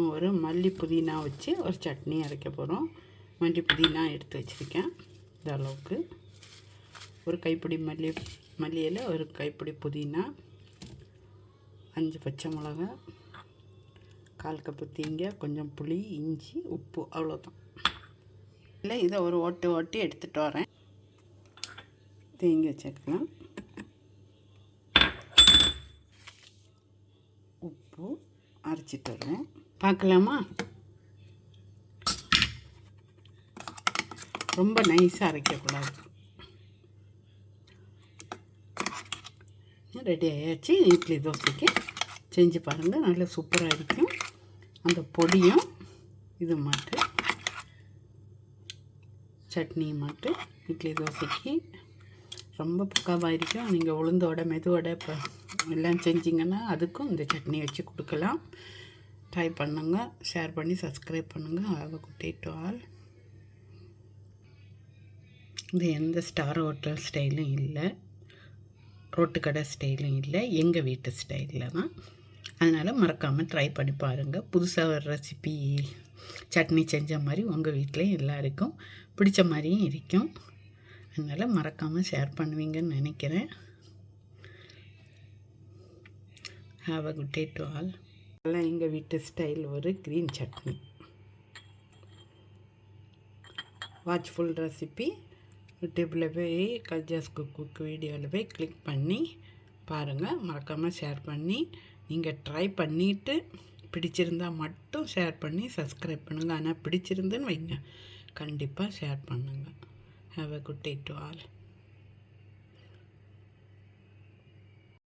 ஒரு மல்லி புதினா வச்சு ஒரு சட்னி அரைக்க போகிறோம் மல்லி புதினா எடுத்து வச்சுருக்கேன். இந்த அளவுக்கு. ஒரு கைப்பிடி மல்லி மல்லியில் ஒரு கைப்பிடி புதினா அஞ்சு பச்சை மிளகா கால் கப்பு தீங்க கொஞ்சம் புளி இஞ்சி உப்பு அவ்வளோதான் இல்லை இதை ஒரு ஓட்டு ஓட்டி எடுத்துகிட்டு வரேன். தேங்காய் சேர்க்கலாம். உப்பு அரைச்சிட்டு வருவேன் பார்க்கலாமா? ரொம்ப நைஸாக அரைக்கக்கூடாது. ரெடி ஆயாச்சு. இட்லி தோசைக்கு. செஞ்சு பாருங்கள் நல்லா சூப்பராக இருக்கும். அந்த பொடியும் இது மாட்டு. சட்னி மாட்டு. இட்லி தோசைக்கு. ரொம்ப பக்காவாக இருக்கும். நீங்கள் உளுந்தோட மெதுவோட இப்போ எல்லாம் செஞ்சிங்கன்னா அதுக்கும் இந்த சட்னி வச்சு கொடுக்கலாம். ட்ரை பண்ணுங்க ஷேர் பண்ணி சப்ஸ்கிரைப் பண்ணுங்கள் have a good day to all இது எந்த ஸ்டார் ஹோட்டல் ஸ்டைலும் இல்லை. ரோட்டு கடை ஸ்டைலும் இல்லை. எங்கள் வீட்டு ஸ்டைலில் தான். அதனால் மறக்காமல் ட்ரை பண்ணி பாருங்கள் புதுசாக ஒரு ரெசிபி சட்னி செஞ்ச மாதிரி உங்கள் வீட்லேயும் எல்லாருக்கும் பிடிச்ச மாதிரியும் இருக்கும். அதனால் மறக்காமல் ஷேர் பண்ணுவீங்கன்னு நினைக்கிறேன். Have a good day to all எல்லாம் எங்கள் வீட்டு ஸ்டைல் ஒரு green chutney. Watch full recipe யூடியூப்பில் போய் கல்ஜாஸ் குக் குக் வீடியோவில் போய் கிளிக் பண்ணி பாருங்கள் மறக்காமல் ஷேர் பண்ணி நீங்கள் ட்ரை பண்ணிவிட்டு பிடிச்சிருந்தா மட்டும் ஷேர் பண்ணி சப்ஸ்கிரைப் பண்ணுங்கள் ஆனால் பிடிச்சிருந்துன்னு வைங்க. கண்டிப்பாக ஷேர் பண்ணுங்கள் have a good day to all